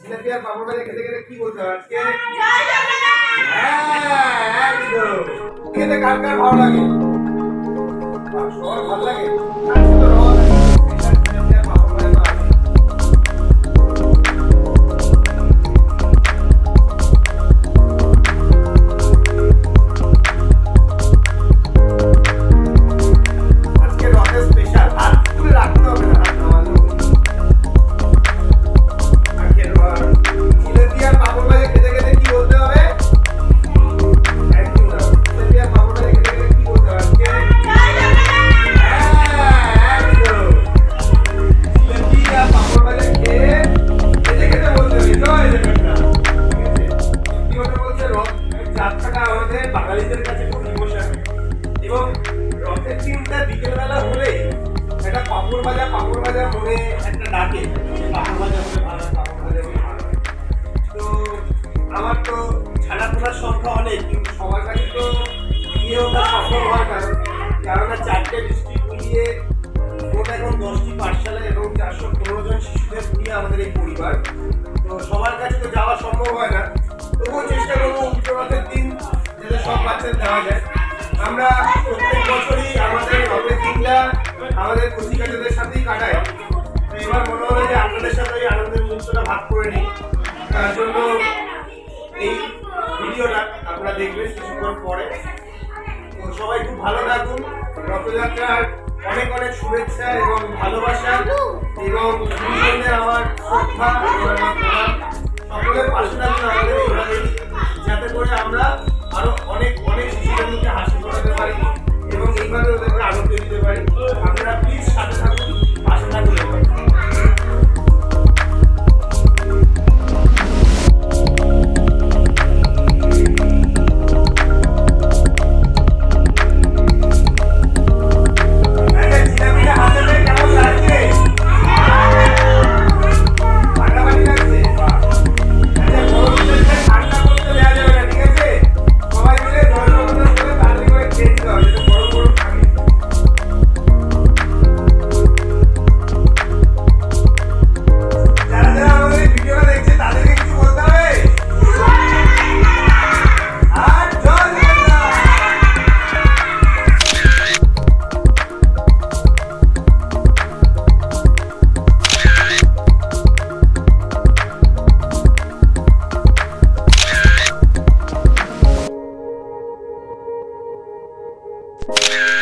জিলাপি আর পাপড় ভাজা খেতে খেতে কি বলতে হবে আজকে? হ্যাঁ একদম খেতে কার কার ভালো লাগে? সবার ভালো লাগে? পাঁপড় ভাজা মনে একটা ডাকে। তো আমার তো ছানা পোনার অনেক, কিন্তু সবার কাছে তো গিয়ে ওটা সম্ভব হয় কেননা চারটে ডিস্ট্রিক্ট মিলিয়ে মোট এখন দশটি পাঠশালা এবং চারশো পনেরো জন শিশুদের নিয়ে আমাদের এই পরিবার। তো সবার কাছে তো যাওয়া সম্ভব হয় না। তবুও চেষ্টা করব উত্তরভারতের দিন, যাতে সব বাচ্চাদের দেওয়া যায়। আমরা প্রত্যেক বছরই আমাদের আমাদের কচিকাচাদের সাথেই কাটাই তো এবার মনে হলো যে আপনাদের সাথে ওই আনন্দের মুহূর্তটা ভাগ করে নিই। তার জন্য এই ভিডিওটা আপনারা দেখবেন কিছুক্ষণ পরে। তো সবাই খুব ভালো থাকুন। রথযাত্রার অনেক অনেক শুভেচ্ছা এবং ভালোবাসা। এবং you